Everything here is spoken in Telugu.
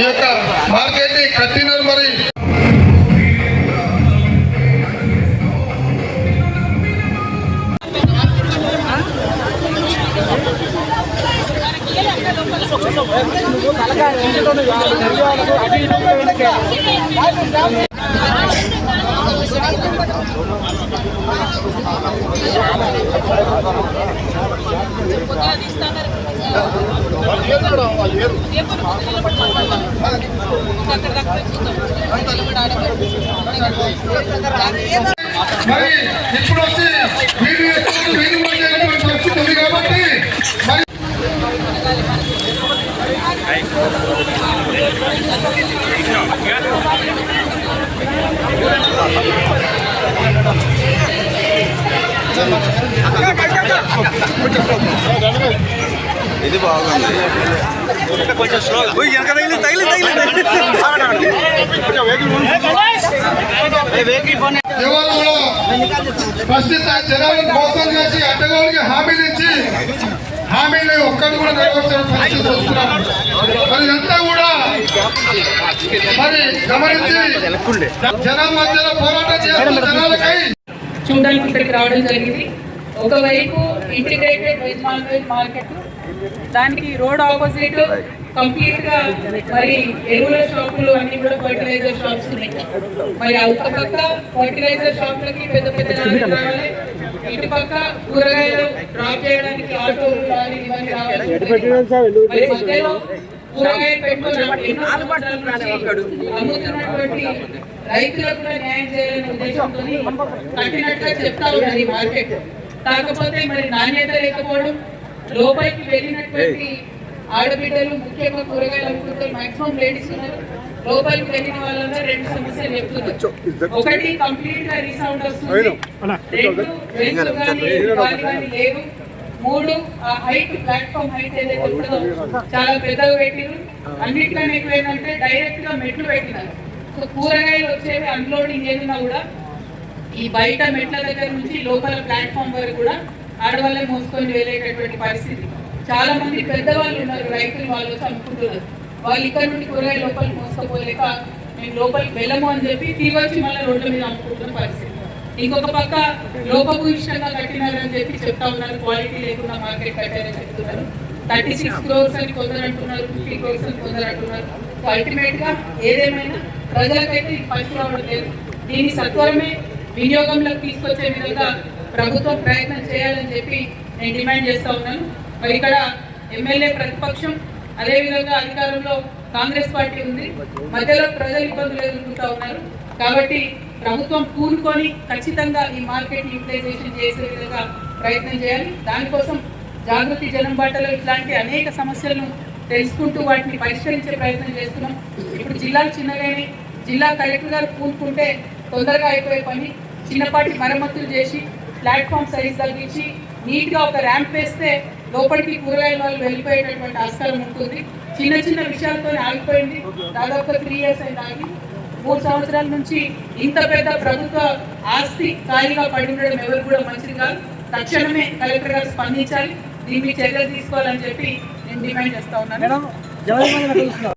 ఈ యొక్క మార్కెట్ని కట్టినారు మరి కలగా మరి ఇప్పుడు వచ్చి వీరు కాబట్టి మరి ఇది బాగుంది వెనక తగిలి తగిలి తగిలి ఎవరు కూడా ప్రస్తుత జనాలను మోసం చేసి అడ్డగోలుకి హామీలు ఇచ్చి హామీలు ఒక్కరు కూడా నెరవేర్చిన పరిస్థితి వస్తున్నారు మరి ఇదంతా కూడా మరి గమనించి జనం మధ్యలో పోరాటం చేస్తున్న జనాలకై చూడడానికి ఇక్కడికి రావడం జరిగింది. ఒకవైపు integrated veg non veg market దానికి రోడ్ ఆపోజిట్ కంప్లీట్గా మరి ఎరువుల షాపులు అన్ని కూడా ఫర్టిలైజర్ షాప్స్ ఉన్నాయి. మరి ఆ ఒక పక్క ఫర్టిలైజర్ షాపులకి పెద్ద పెద్ద రావాలి. ఇటు పక్క కూరగాయలు డ్రాప్ చేయడానికి ఆటోలు లారీలు ఇవన్నీ రావాలి. మధ్యలో కూరగాయలు పెట్టుకుని ఎన్నో సంవత్సరాల నుంచి అమ్ముతున్నటువంటి రైతులకు కూడా న్యాయం చేయాలనే ఉద్దేశంతో కట్టినట్టుగా చెప్తా ఉన్నది ఈ మార్కెట్. కాకపోతే మరి నాణ్యత లేకపోవడం లోపలికి వెళ్ళినటువంటి ఆడబిడ్డలు ముఖ్యంగా కూరగాయలు అమ్ముకుంటారు మాక్సిమం లేడీస్ ఉన్నారు. లోపలికి వెళ్ళిన వాళ్ళందరూ రెండు సమస్యలు చెప్తున్నారు. ఒకటి కంప్లీట్గా రీసౌండ్ వస్తుంది. రెండు లేదు మూడు ఆ హైట్ ప్లాట్ఫామ్ హైట్ ఏదైతే ఉంటుందో చాలా పెద్దగా పెట్టిరు అన్నిట్లోనే ఎక్కువ ఏంటంటే డైరెక్ట్గా మెట్లు పెట్టినారు. సో కూరగాయలు వచ్చేవి అన్లోడింగ్ ఏదైనా కూడా ఈ బయట మెట్ల దగ్గర నుంచి లోపల ప్లాట్ఫామ్ వరకు కూడా ఆడవాళ్ళే మోసుకొని వెళ్ళేటటువంటి పరిస్థితి. చాలా మంది పెద్దవాళ్ళు ఉన్నారు రైతులు వాళ్ళు వచ్చి అమ్ముకుంటున్నారు వాళ్ళు ఇక్కడ నుండి కూరగాయలు లోపలికి మోసుకోపోలేక మేము లోపలికి వెళ్ళము అని చెప్పి తీవచ్చి మళ్ళీ రోడ్ల మీద అమ్ముకుంటున్న పరిస్థితి. ఇంకొక పక్క లోపకు ఇష్టంగా కట్టినారని చెప్పి చెప్తా ఉన్నారు. క్వాలిటీ లేకుండా మార్కెట్ కట్టారని చెప్తున్నారు. థర్టీ సిక్స్ క్రోర్స్ అని కొందరు అంటున్నారు ఫిఫ్టీ క్రోర్స్ అని కొందరు అంటున్నారు అల్టిమేట్గా ఏదేమైనా ప్రజలకైతే ఇది పని రావడం లేదు. దీన్ని సత్వరమే వినియోగంలోకి తీసుకొచ్చే విధంగా ప్రభుత్వం ప్రయత్నం చేయాలని చెప్పి నేను డిమాండ్ చేస్తా ఉన్నాను. మరి ఇక్కడ ఎమ్మెల్యే ప్రతిపక్షం అదేవిధంగా అధికారంలో కాంగ్రెస్ పార్టీ ఉంది. మధ్యలో ప్రజలు ఇబ్బందులు ఎదుర్కొంటా ఉన్నారు. కాబట్టి ప్రభుత్వం పూనుకొని ఖచ్చితంగా ఈ మార్కెట్ యూటిలైజేషన్ చేసే విధంగా ప్రయత్నం చేయాలి. దానికోసం జాగృతి జనం బాటలో ఇట్లాంటి అనేక సమస్యలను తెలుసుకుంటూ వాటిని పరిష్కరించే ప్రయత్నం చేస్తున్నాం. ఇప్పుడు జిల్లాలు చిన్నగానే జిల్లా కలెక్టర్ గారు పూనుకుంటే తొందరగా అయిపోయే పని. చిన్నపాటి మరమ్మతులు చేసి ప్లాట్ఫామ్ సైజ్ తగ్గించి నీట్గా ఒక ర్యాంప్ వేస్తే లోపలికి కూరగాయల వాళ్ళు వెళ్ళిపోయేటటువంటి ఆస్కారం ఉంటుంది. చిన్న చిన్న విషయాలతో ఆగిపోయింది. దాదాపు త్రీ ఇయర్స్ అయింది ఆగి. మూడు సంవత్సరాల నుంచి ఇంత పెద్ద ప్రభుత్వ ఆస్తి ఖాళీగా పడి ఉండడం ఎవరు కూడా మంచిది కాదు. తక్షణమే కలెక్టర్ గారు స్పందించాలి. దీని చర్యలు తీసుకోవాలని చెప్పి నేను డిమాండ్ చేస్తా ఉన్నాను.